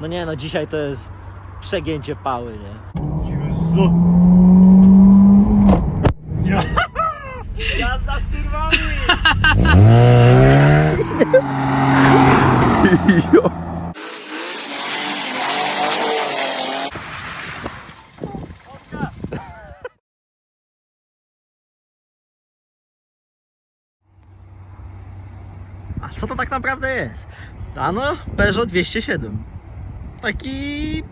No nie no, dzisiaj to jest przegięcie pały, nie? Jezu. Jazda z kurwami! A co to tak naprawdę jest? Ano, Peugeot 207. Taki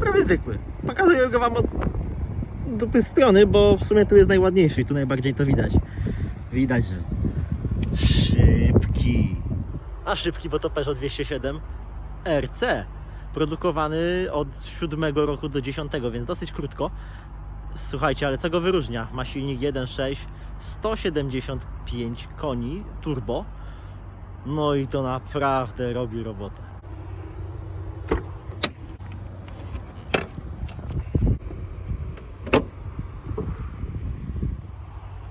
prawie zwykły. Pokazuję go wam od dupy strony, bo w sumie tu jest najładniejszy i tu najbardziej to widać. Widać, że szybki. A szybki, bo to Peugeot 207 RC. Produkowany od 7 roku do 10, więc dosyć krótko. Słuchajcie, ale co go wyróżnia? Ma silnik 1.6, 175 koni, turbo. No i to naprawdę robi robotę.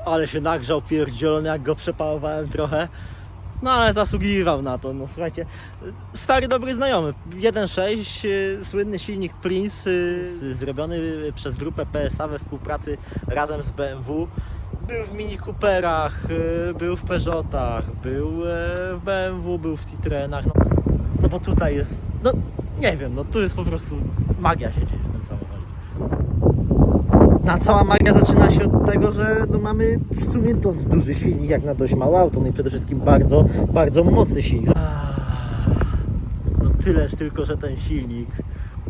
Ale się nagrzał pierdzielony, jak go przepałowałem trochę. No ale zasługiwał na to. No słuchajcie, stary dobry znajomy. 1.6, y, słynny silnik Prince, y, zrobiony przez grupę PSA we współpracy razem z BMW. Był w Mini Cooperach, y, był w Peugeotach, był e, w BMW, był w Citroenach. No, no bo tutaj jest, no nie wiem, no tu jest po prostu magia się dzieje w tym samochodzie. A cała magia zaczyna się od tego, że no mamy w sumie dość duży silnik jak na dość małe auto, no i przede wszystkim bardzo, bardzo mocny silnik. No tyleż tylko, że ten silnik,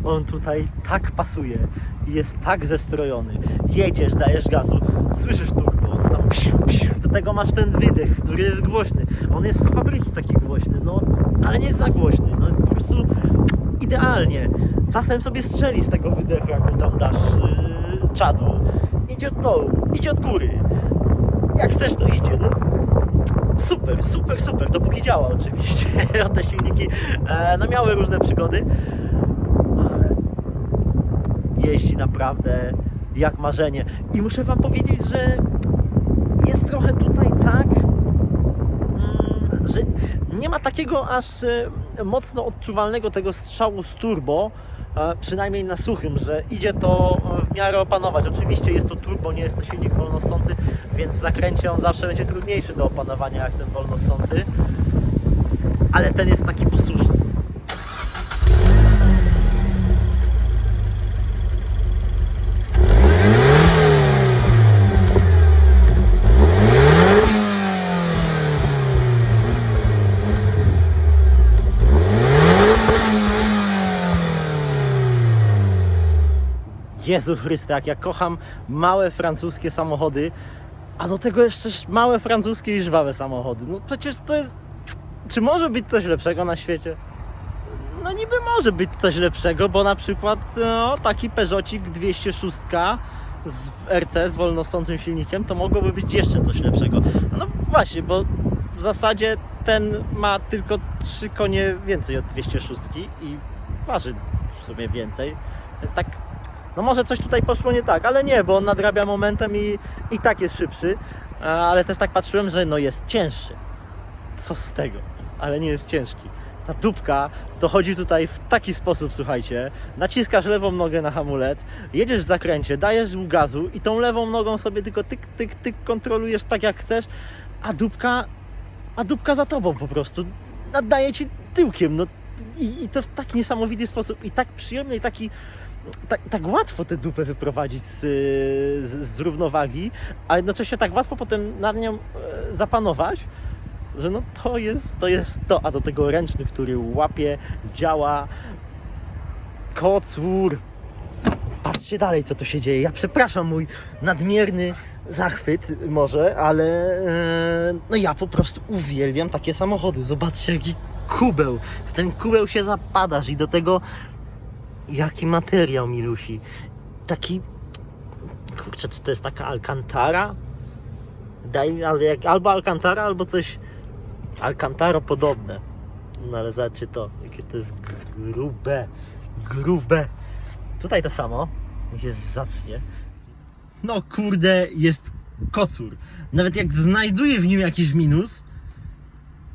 on tutaj tak pasuje i jest tak zestrojony. Jedziesz, dajesz gazu, słyszysz turbo, tam psiu, psiu, do tego masz ten wydech, który jest głośny. On jest z fabryki taki głośny, no ale nie jest za głośny, no jest po prostu idealnie. Czasem sobie strzeli z tego wydechu, jak tam dasz yy, czadu. Idzie od dołu, idzie od góry. Jak chcesz, to idzie. No, super, super, super, dopóki działa oczywiście. Te silniki e, no, miały różne przygody, ale jeździ naprawdę jak marzenie. I muszę Wam powiedzieć, że jest trochę tutaj tak, mm, że nie ma takiego aż e, mocno odczuwalnego tego strzału z turbo, e, przynajmniej na suchym, że idzie to miarę opanować. Oczywiście jest to turbo, nie jest to silnik wolnosący, więc w zakręcie on zawsze będzie trudniejszy do opanowania jak ten wolnosący, ale ten jest taki posłuszny. Jezu Chryste, jak ja kocham małe francuskie samochody, a do tego jeszcze małe francuskie i żwawe samochody. No przecież to jest... Czy może być coś lepszego na świecie? No niby może być coś lepszego, bo na przykład no, taki Peugeotik 206 z RC z wolnosącym silnikiem, to mogłoby być jeszcze coś lepszego. No właśnie, bo w zasadzie ten ma tylko 3 konie więcej od 206 i waży w sumie więcej. Więc tak, no może coś tutaj poszło nie tak, ale nie, bo on nadrabia momentem i, i tak jest szybszy. A, Ale też tak patrzyłem, że no jest cięższy. Co z tego? Ale nie jest ciężki. Ta dupka dochodzi tutaj w taki sposób, słuchajcie. Naciskasz lewą nogę na hamulec, jedziesz w zakręcie, dajesz gazu i tą lewą nogą sobie tylko tyk, tyk, tyk kontrolujesz tak jak chcesz, a dupka, a dupka za tobą po prostu nadaje ci tyłkiem. No i, i to w tak niesamowity sposób i tak przyjemny i taki tak, tak łatwo tę dupę wyprowadzić z, z, z równowagi, a jednocześnie tak łatwo potem nad nią e, zapanować, że no to jest, to jest to, a do tego ręczny, który łapie, działa, kocur. Patrzcie dalej, co tu się dzieje. Ja przepraszam mój nadmierny zachwyt może, ale e, no ja po prostu uwielbiam takie samochody. Zobaczcie, jaki kubeł. W ten kubeł się zapadasz i do tego jaki materiał, Milusi. Taki, kurczę, czy to jest taka Alcantara? Daj ale jak, albo Alcantara, albo coś Alcantaro podobne. No ale zobaczcie to, jakie to jest grube, grube. Tutaj to samo, jest zacnie. No kurde, jest kocur. Nawet jak znajduję w nim jakiś minus,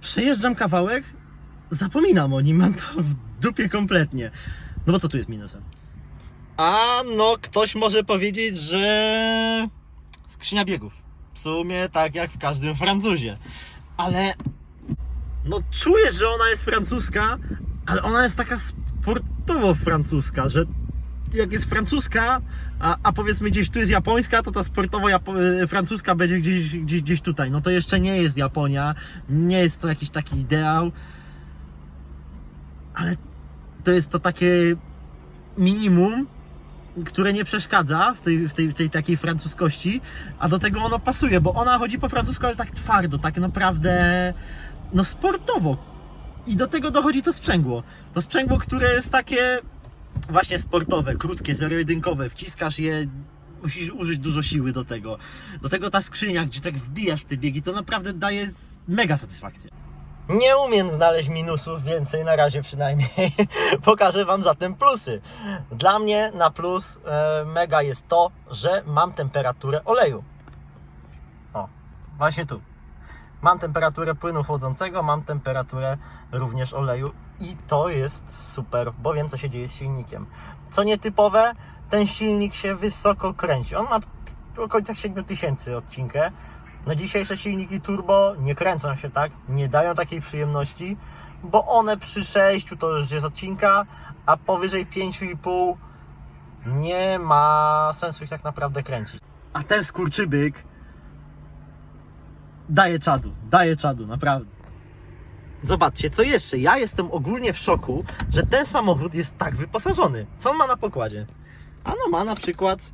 przejeżdżam kawałek, zapominam o nim, mam to w dupie kompletnie. No bo co tu jest minusem? A no, ktoś może powiedzieć, że skrzynia biegów. W sumie tak jak w każdym Francuzie. Ale no czujesz, że ona jest francuska, ale ona jest taka sportowo francuska, że jak jest francuska, a, a powiedzmy gdzieś tu jest japońska, to ta sportowo japo- e, francuska będzie gdzieś, gdzieś, gdzieś tutaj. No to jeszcze nie jest Japonia, nie jest to jakiś taki ideał, ale to jest to takie minimum, które nie przeszkadza w tej, w tej, w tej takiej francuskości, a do tego ono pasuje, bo ona chodzi po francusku, ale tak twardo, tak naprawdę no sportowo. I do tego dochodzi to sprzęgło. To sprzęgło, które jest takie właśnie sportowe, krótkie, zero-jedynkowe, wciskasz je, musisz użyć dużo siły do tego. Do tego ta skrzynia, gdzie tak wbijasz w te biegi, to naprawdę daje mega satysfakcję. Nie umiem znaleźć minusów więcej na razie przynajmniej. Pokażę Wam zatem plusy. Dla mnie na plus e, mega jest to, że mam temperaturę oleju. O, właśnie tu. Mam temperaturę płynu chłodzącego, mam temperaturę również oleju i to jest super, bo wiem co się dzieje z silnikiem. Co nietypowe, ten silnik się wysoko kręci. On ma w okolicach 7000 odcinkę. No dzisiejsze silniki turbo nie kręcą się tak, nie dają takiej przyjemności, bo one przy 6 to już jest odcinka, a powyżej 5,5 nie ma sensu ich tak naprawdę kręcić. A ten skurczybyk daje czadu, daje czadu, naprawdę. Zobaczcie, co jeszcze? Ja jestem ogólnie w szoku, że ten samochód jest tak wyposażony. Co on ma na pokładzie? Ano ma na przykład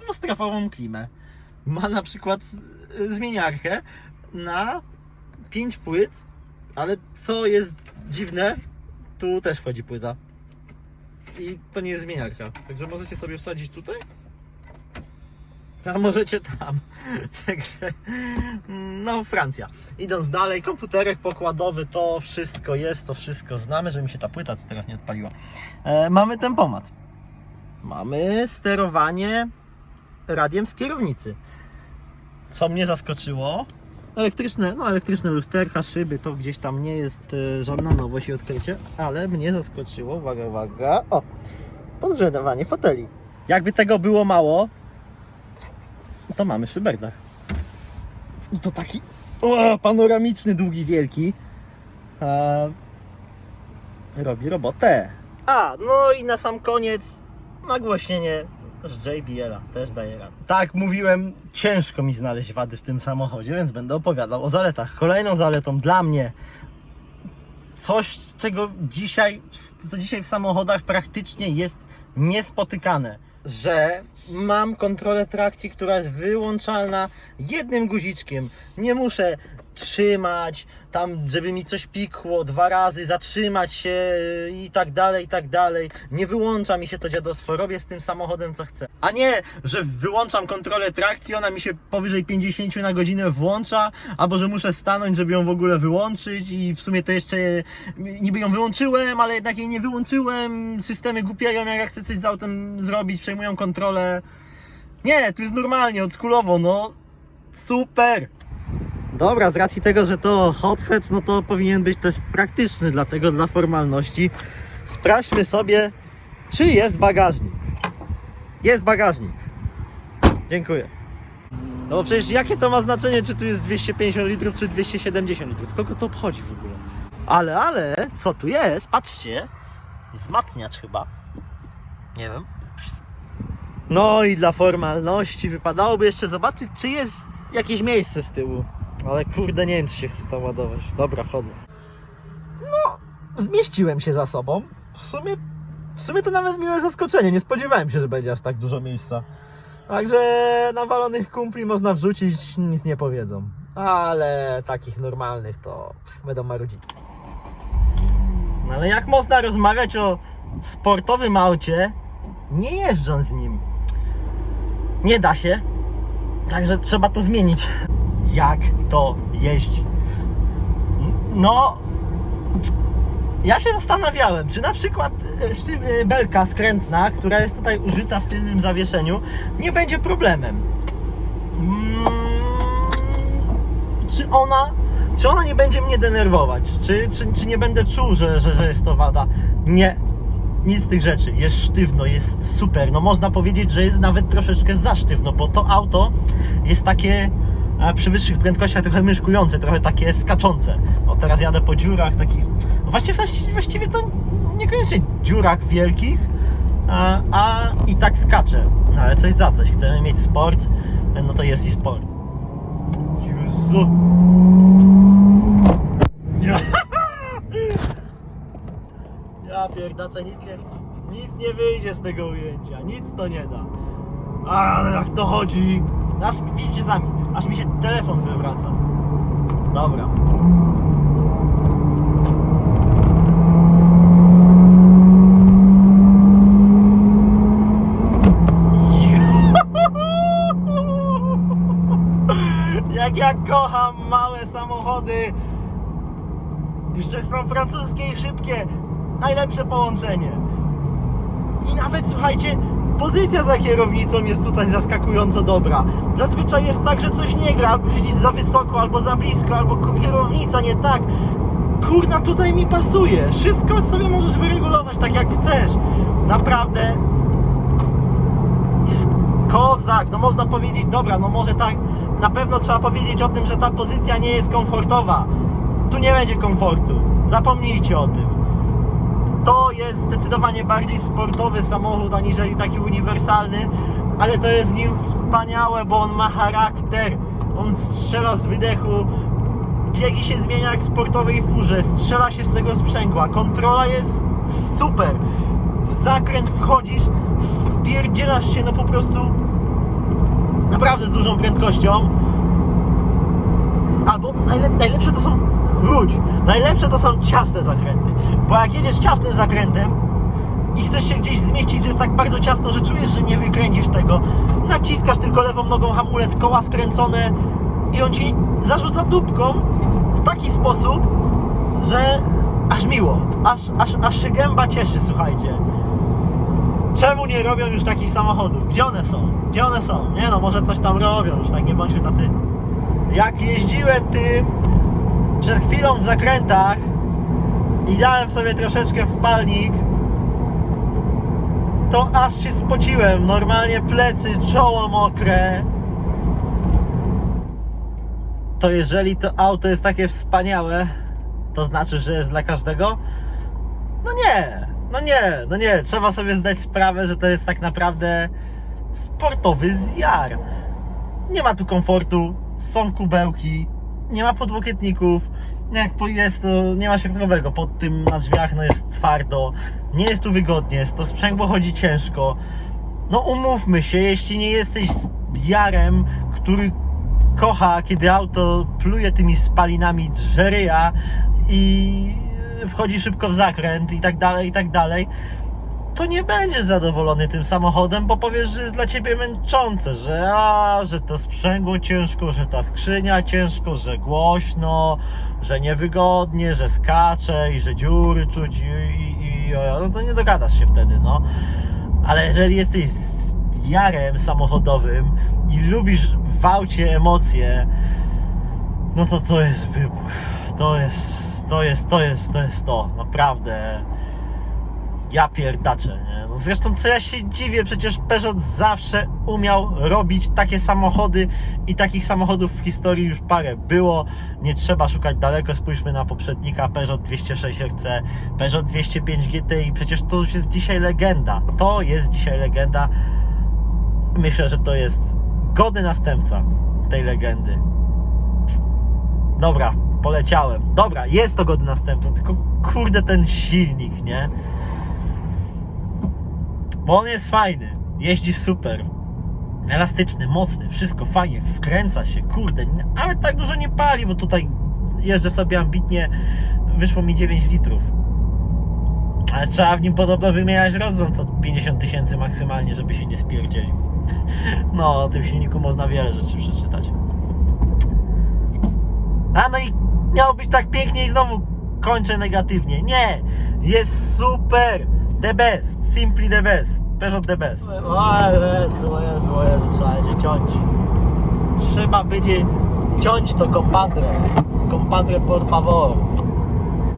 dwustrefową klimę. Ma na przykład y, zmieniarkę na 5 płyt, ale co jest dziwne, tu też wchodzi płyta. I to nie jest zmieniarka. Także możecie sobie wsadzić tutaj. A możecie tam. Także, no, Francja. Idąc dalej, komputerek pokładowy, to wszystko jest, to wszystko znamy, że mi się ta płyta teraz nie odpaliła. E, mamy tempomat. Mamy sterowanie radiem z kierownicy. Co mnie zaskoczyło? Elektryczne, no elektryczne lusterka, szyby, to gdzieś tam nie jest e, żadna nowość i odkrycie, ale mnie zaskoczyło, uwaga, uwaga, o, podgrzewanie foteli. Jakby tego było mało, to mamy szyberdach. I to taki o, panoramiczny, długi, wielki. E, robi robotę. A, no i na sam koniec nagłośnienie z JBL-a też daje radę. Tak, mówiłem, ciężko mi znaleźć wady w tym samochodzie, więc będę opowiadał o zaletach. Kolejną zaletą dla mnie coś, czego dzisiaj, co dzisiaj w samochodach praktycznie jest niespotykane. Że mam kontrolę trakcji, która jest wyłączalna jednym guziczkiem. Nie muszę trzymać, tam żeby mi coś pikło, dwa razy zatrzymać się yy, i tak dalej, i tak dalej. Nie wyłącza mi się to dziadostwo, robię z tym samochodem co chcę. A nie, że wyłączam kontrolę trakcji, ona mi się powyżej 50 na godzinę włącza, albo że muszę stanąć, żeby ją w ogóle wyłączyć i w sumie to jeszcze niby ją wyłączyłem, ale jednak jej nie wyłączyłem. Systemy głupieją, jak ja chcę coś z autem zrobić, przejmują kontrolę. Nie, tu jest normalnie, odskulowo, no super. Dobra, z racji tego, że to hothead, no to powinien być też praktyczny, dlatego dla formalności sprawdźmy sobie, czy jest bagażnik. Jest bagażnik. Dziękuję. No bo przecież jakie to ma znaczenie, czy tu jest 250 litrów, czy 270 litrów? Kogo to obchodzi w ogóle? Ale, ale, co tu jest? Patrzcie. Wzmacniacz chyba. Nie wiem. No i dla formalności wypadałoby jeszcze zobaczyć, czy jest jakieś miejsce z tyłu. Ale kurde, nie wiem, czy się chce tam ładować. Dobra, wchodzę. No, zmieściłem się za sobą. W sumie, w sumie to nawet miłe zaskoczenie. Nie spodziewałem się, że będzie aż tak dużo miejsca. Także nawalonych kumpli można wrzucić, nic nie powiedzą. Ale takich normalnych to pff, będą marudzić. No ale jak można rozmawiać o sportowym aucie, nie jeżdżąc nim? Nie da się. Także trzeba to zmienić. Jak to jeździ? No, ja się zastanawiałem, czy na przykład e, e, belka skrętna, która jest tutaj użyta w tylnym zawieszeniu, nie będzie problemem. Mm, czy ona Czy ona nie będzie mnie denerwować? Czy, czy, czy nie będę czuł, że, że, że jest to wada? Nie. Nic z tych rzeczy. Jest sztywno, jest super. No można powiedzieć, że jest nawet troszeczkę za sztywno, bo to auto jest takie a przy wyższych prędkościach trochę myszkujące, trochę takie skaczące. O teraz jadę po dziurach takich. No właściwie, właściwie to niekoniecznie dziurach wielkich, a, a i tak skaczę. No ale coś za coś. Chcemy mieć sport, no to jest i sport. Jezu. Ja, ja nic nie, nic nie wyjdzie z tego ujęcia. Nic to nie da. Ale jak to chodzi? Aż, widzicie sami, aż mi się telefon wywraca. Dobra. Jak ja kocham małe samochody. Jeszcze są francuskie i szybkie. Najlepsze połączenie. I nawet słuchajcie, pozycja za kierownicą jest tutaj zaskakująco dobra. Zazwyczaj jest tak, że coś nie gra, albo siedzisz za wysoko, albo za blisko, albo kierownica nie tak. Kurna, tutaj mi pasuje. Wszystko sobie możesz wyregulować tak jak chcesz. Naprawdę jest kozak. No można powiedzieć, dobra, no może tak, na pewno trzeba powiedzieć o tym, że ta pozycja nie jest komfortowa. Tu nie będzie komfortu. Zapomnijcie o tym to jest zdecydowanie bardziej sportowy samochód aniżeli taki uniwersalny, ale to jest nim wspaniałe, bo on ma charakter. On strzela z wydechu, biegi się zmienia jak w sportowej furze, strzela się z tego sprzęgła, kontrola jest super. W zakręt wchodzisz, wpierdzielasz się no po prostu naprawdę z dużą prędkością. Albo najlep najlepsze to są wróć. Najlepsze to są ciasne zakręty. Bo jak jedziesz ciasnym zakrętem i chcesz się gdzieś zmieścić, jest tak bardzo ciasno, że czujesz, że nie wykręcisz tego, naciskasz tylko lewą nogą hamulec, koła skręcone i on ci zarzuca dupką w taki sposób, że aż miło, aż, aż, aż się gęba cieszy, słuchajcie. Czemu nie robią już takich samochodów? Gdzie one są? Gdzie one są? Nie no, może coś tam robią, już tak nie bądźmy tacy. Jak jeździłem tym, przed chwilą w zakrętach i dałem sobie troszeczkę w palnik, to aż się spociłem. Normalnie plecy, czoło mokre. To jeżeli to auto jest takie wspaniałe, to znaczy, że jest dla każdego? No nie, no nie, no nie. Trzeba sobie zdać sprawę, że to jest tak naprawdę sportowy zjar. Nie ma tu komfortu, są kubełki, nie ma podłokietników. Jak jest to, nie ma środkowego. Pod tym na drzwiach no jest twardo. Nie jest tu wygodnie, to sprzęgło chodzi ciężko. No umówmy się, jeśli nie jesteś jarem, który kocha, kiedy auto pluje tymi spalinami drzeryja i wchodzi szybko w zakręt i tak dalej, i tak dalej, to nie będziesz zadowolony tym samochodem, bo powiesz, że jest dla ciebie męczące, że a, że to sprzęgło ciężko, że ta skrzynia ciężko, że głośno, że niewygodnie, że skacze i że dziury czuć i, i, i no to nie dogadasz się wtedy, no. Ale jeżeli jesteś jarem samochodowym i lubisz w aucie emocje, no to to jest wybuch. To jest, to jest, to jest, to jest to. Naprawdę ja pierdaczę, nie? No zresztą co ja się dziwię, przecież Peugeot zawsze umiał robić takie samochody i takich samochodów w historii już parę było. Nie trzeba szukać daleko, spójrzmy na poprzednika Peugeot 206 RC, Peugeot 205 GTI, przecież to już jest dzisiaj legenda. To jest dzisiaj legenda. Myślę, że to jest godny następca tej legendy. Dobra, poleciałem. Dobra, jest to godny następca, tylko kurde ten silnik, nie? Bo on jest fajny, jeździ super, elastyczny, mocny, wszystko fajnie, wkręca się, kurde, ale tak dużo nie pali, bo tutaj jeżdżę sobie ambitnie, wyszło mi 9 litrów. Ale trzeba w nim podobno wymieniać rodzą co 50 tysięcy maksymalnie, żeby się nie spierdzielił. No, o tym silniku można wiele rzeczy przeczytać. A no i miało być tak pięknie i znowu kończę negatywnie. Nie! Jest super! The best! Simply the best! Peugeot the best. O Jezu, o Jezu, o Jezu, trzeba będzie ciąć. Trzeba będzie ciąć to kompadre. compadre, por favor.